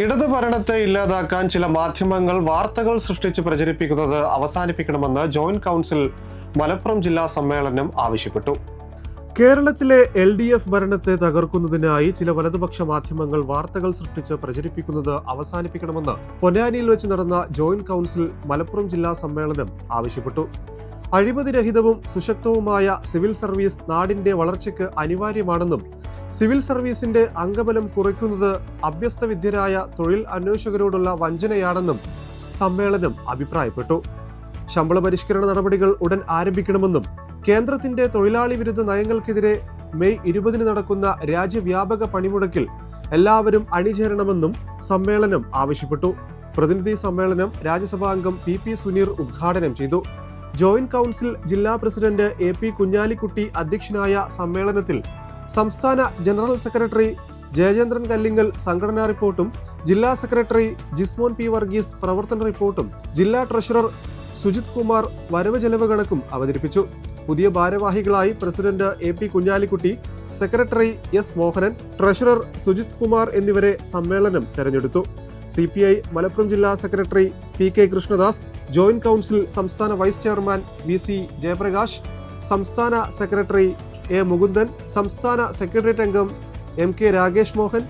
ഇടത് ഭരണത്തെ ഇല്ലാതാക്കാൻ ചില മാധ്യമങ്ങൾ വാർത്തകൾ സൃഷ്ടിച്ച് പ്രചരിപ്പിക്കുന്നത് അവസാനിപ്പിക്കണമെന്ന് ജോയിന്റ് കൗൺസിൽ മലപ്പുറം ജില്ലാ സമ്മേളനം ആവശ്യപ്പെട്ടു. കേരളത്തിലെ എൽ ഡി എഫ് ഭരണത്തെ തകർക്കുന്നതിനായി ചില വലതുപക്ഷ മാധ്യമങ്ങൾ വാർത്തകൾ സൃഷ്ടിച്ച് പ്രചരിപ്പിക്കുന്നത് അവസാനിപ്പിക്കണമെന്ന് പൊന്നാനിയിൽ വെച്ച് നടന്ന ജോയിന്റ് കൗൺസിൽ മലപ്പുറം ജില്ലാ സമ്മേളനം ആവശ്യപ്പെട്ടു. അഴിമതിരഹിതവും സുശക്തവുമായ സിവിൽ സർവീസ് നാടിന്റെ വളർച്ചയ്ക്ക് അനിവാര്യമാണെന്നും സിവിൽ സർവീസിന്റെ അംഗബലം കുറയ്ക്കുന്നത് അഭ്യസ്തവിദ്യരായ തൊഴിൽ അന്വേഷകരോടുള്ള വഞ്ചനയാണെന്നും സമ്മേളനം അഭിപ്രായപ്പെട്ടു. ശമ്പള പരിഷ്കരണ നടപടികൾ ഉടൻ ആരംഭിക്കണമെന്നും കേന്ദ്രത്തിന്റെ തൊഴിലാളി വിരുദ്ധ നയങ്ങൾക്കെതിരെ മെയ് ഇരുപതിന് നടക്കുന്ന രാജ്യവ്യാപക പണിമുടക്കിൽ എല്ലാവരും അണിചേരണമെന്നും സമ്മേളനം ആവശ്യപ്പെട്ടു. പ്രതിനിധി സമ്മേളനം രാജ്യസഭാ അംഗം പി പി സുനീർ ഉദ്ഘാടനം ചെയ്തു. ജോയിന്റ് കൗൺസിൽ ജില്ലാ പ്രസിഡന്റ് എ പി കുഞ്ഞാലിക്കുട്ടി അധ്യക്ഷനായ സമ്മേളനത്തിൽ സംസ്ഥാന ജനറൽ സെക്രട്ടറി ജയചന്ദ്രൻ കല്ലിങ്ങൽ സംഘടനാ റിപ്പോർട്ടും ജില്ലാ സെക്രട്ടറി ജിസ്മോൻ പി വർഗീസ് പ്രവർത്തന റിപ്പോർട്ടും ജില്ലാ ട്രഷറർ സുജിത് കുമാർ വരവ് ചെലവ് കണക്കും അവതരിപ്പിച്ചു. പുതിയ ഭാരവാഹികളായി president A P Kunhalikutty secretary S Mohanan treasurer Sujith Kumar എന്നിവരെ സമ്മേളനം തെരഞ്ഞെടുത്തു. സി പി ഐ മലപ്പുറം ജില്ലാ secretary P K Krishnadas joint council സംസ്ഥാന vice chairman V C Jayaprakash സംസ്ഥാന സെക്രട്ടറി എ മുകുന്ദൻ സംസ്ഥാന സെക്രട്ടേറിയറ്റ് അംഗം M K Rakesh Mohan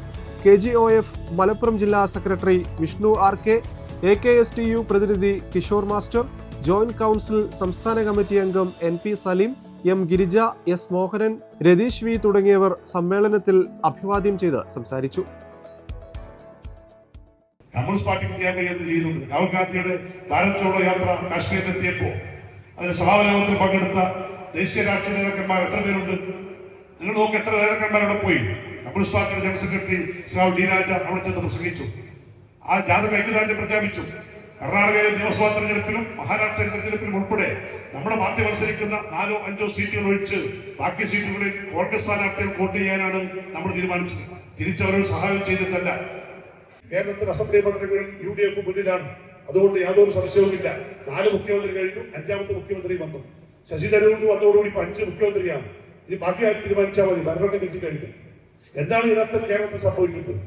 K G O F Malappuram ജില്ലാ secretary Vishnu R K A K S T U പ്രതിനിധി Kishore master joint council സംസ്ഥാന committee അംഗം N P Saleem M Girija S Mohanan Ratheesh V തുടങ്ങിയവർ സമ്മേളനത്തിൽ അഭിവാദ്യം ചെയ്ത് സംസാരിച്ചു. Communist പാർട്ടിക്ക് ചെയ്യാൻ കഴിയുന്നത് ചെയ്യുന്നുണ്ട് രാഹുൽ ഗാന്ധിയുടെ ഭാരത് ചോഡോ യാത്ര കാശ്മീരിലെത്തിയപ്പോൾ അതിന് സമാപനത്തിൽ പങ്കെടുത്ത ദേശീയ രാഷ്ട്രീയ നേതാക്കന്മാർ എത്ര പേരുണ്ട്? നിങ്ങൾ നോക്ക് എത്ര നേതാക്കന്മാർ അവിടെ പോയി. കമ്മ്യൂണിസ്റ്റ് പാർട്ടിയുടെ ജനറൽ സെക്രട്ടറി ശ്രാവ് ഡി രാജ അവിടെ ചെന്ന് പ്രസംഗിച്ചു. ആ ജാതക ഐക്യദാർഢ്യം പ്രഖ്യാപിച്ചു. കർണാടകയിലെ നിയമസഭാ തെരഞ്ഞെടുപ്പിലും മഹാരാഷ്ട്ര തെരഞ്ഞെടുപ്പിലും ഉൾപ്പെടെ നമ്മുടെ പാർട്ടി മത്സരിക്കുന്ന നാലോ അഞ്ചോ സീറ്റുകൾ ഒഴിച്ച് ബാക്കി സീറ്റുകളിൽ കോൺഗ്രസ് സ്ഥാനാർത്ഥികൾ വോട്ട് ചെയ്യാനാണ് നമ്മൾ തീരുമാനിച്ചത്. തിരിച്ചവരോട് സഹായം ചെയ്തിട്ടല്ല. കേരളത്തിൽ അസംബ്ലി മണ്ഡലങ്ങളിൽ യു ഡി എഫ് മുന്നിലാണ്. അതുകൊണ്ട് യാതൊരു സംശയവുമില്ല. നാല് മുഖ്യമന്ത്രി കഴിഞ്ഞു അഞ്ചാമത്തെ മുഖ്യമന്ത്രി വന്നു. ശശി തരൂരിന് വന്നതോടുകൂടി ഇപ്പൊ അഞ്ച് മുഖ്യമന്ത്രിയാണ്. ഇനി ബാക്കി ആരും തീരുമാനിച്ചാൽ മതി ഭരണമൊക്കെ കിട്ടിക്കഴിഞ്ഞു എന്താണ് ഇതിനകത്ത് കേരളത്തിൽ സംഭവിക്കുന്നത്?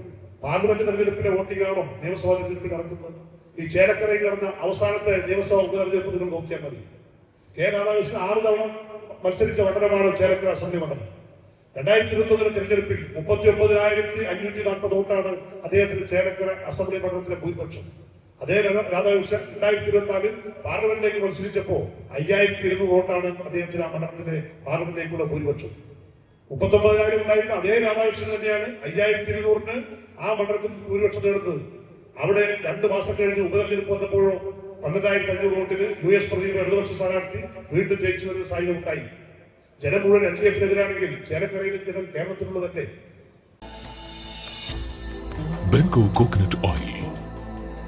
പാർലമെന്റ് തെരഞ്ഞെടുപ്പിലെ വോട്ടിംഗ് ആണോ നിയമസഭാ തെരഞ്ഞെടുപ്പിൽ നടക്കുന്നത്? ഈ ചേലക്കരയിൽ നടന്ന അവസാനത്തെ നിയമസഭാ ഉപതെരഞ്ഞെടുപ്പ് നിങ്ങൾ നോക്കിയാൽ മതി. കെ രാധാകൃഷ്ണൻ ആറ് തവണ മത്സരിച്ച മണ്ഡലമാണ് ചേലക്കര അസംബ്ലി മണ്ഡലം. രണ്ടായിരത്തി ഇരുപത്തി ഒന്നിലെ തെരഞ്ഞെടുപ്പിൽ മുപ്പത്തി ഒമ്പതിനായിരത്തി അഞ്ഞൂറ്റി നാൽപ്പത് വോട്ടാണ് അദ്ദേഹത്തിന് ചേലക്കര അസംബ്ലി മണ്ഡലത്തിലെ ഭൂരിപക്ഷം. അതേ രാധാകൃഷ്ണൻ രണ്ടായിരത്തി ഇരുപത്തിനാലിൽ പാർലമെന്റിലേക്ക് മത്സരിച്ചപ്പോ അയ്യായിരത്തി ഇരുന്നൂറ് വോട്ടാണ് അദ്ദേഹത്തിന് ആ മണ്ഡലത്തിന്റെ പാർലമെന്റിലേക്കുള്ള ഭൂരിപക്ഷം. മുപ്പത്തൊമ്പതിനായിരം ഉണ്ടായിരുന്ന അതേ രാധാകൃഷ്ണൻ തന്നെയാണ് അയ്യായിരത്തി ഇരുന്നൂറിന് ആ മണ്ഡലത്തിൽ ഭൂരിപക്ഷം നേടുന്നത്. അവിടെ രണ്ട് മാസം കഴിഞ്ഞ് ഉപതെരഞ്ഞെടുപ്പ് വന്നപ്പോഴോ പന്ത്രണ്ടായിരത്തി അഞ്ഞൂറ് വോട്ടിന് യു എസ് പ്രതിയുടെ ഇടതുപക്ഷ സ്ഥാനാർത്ഥി വീണ്ടും ജയിച്ചു വരുന്ന സാഹചര്യം ഉണ്ടായി. ജനം മുഴുവൻ എൽ ഡി എഫിനെതിരാണെങ്കിൽ ചേലക്കരയിലെ ജനം കേരളത്തിലുള്ളതല്ലേ? ബെങ്കോ കോക്കനട്ട് ഓയിൽ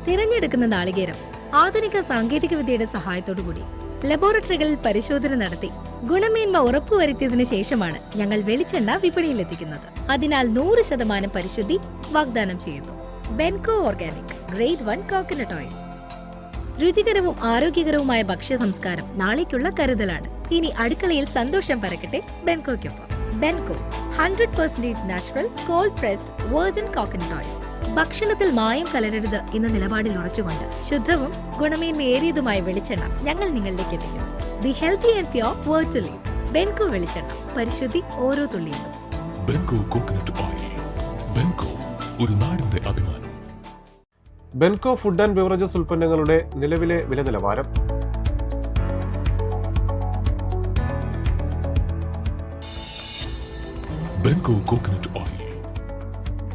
തിരഞ്ഞെടുക്കുന്ന നാളികേരം ആധുനിക സാങ്കേതിക വിദ്യയുടെ സഹായത്തോടുകൂടി ലബോറട്ടറികളിൽ പരിശോധന നടത്തി ഗുണമേന്മ ഉറപ്പുവരുത്തിയതിനു ശേഷമാണ് ഞങ്ങൾ വെളിച്ചെണ്ണ വിപണിയിലെത്തിക്കുന്നത്. അതിനാൽ നൂറ് ശതമാനം പരിശുദ്ധി വാഗ്ദാനം ചെയ്യുന്നു. Benco organic grade one coconut oil രുചികരവും ആരോഗ്യകരവുമായ ഭക്ഷ്യ സംസ്കാരം നാളേക്കുള്ള കരുതലാണ്. ഇനി അടുക്കളയിൽ സന്തോഷം പരക്കട്ടെ ബെൻകോയ്ക്കൊപ്പം Benco hundred percentage natural cold pressed virgin coconut oil ഭക്ഷണത്തിൽ മായം കലരരുത് എന്ന നിലപാടിൽ ഉറച്ചുകൊണ്ട് ശുദ്ധവും ഗുണമേന്മയേറിയതുമായ വെളിച്ചെണ്ണ ഞങ്ങൾ നിങ്ങളിലേക്ക് എത്തിക്കുന്നു. The healthy and pure word to live Benco വെളിച്ചെണ്ണ. പരിശുദ്ധി ഓരോ തുള്ളിയിലും. ബെൻകോ കോക്കനട്ട് ഓയിൽ ബെൻകോ ഒരു നാടിന്റെ അഭിമാനം. ബെൻകോ ഫുഡ് ആൻഡ് ബിവറേജസ് ഉൽപ്പന്നങ്ങളുടെ നിലവിലെ വില നിലവാരം. Benco coconut oil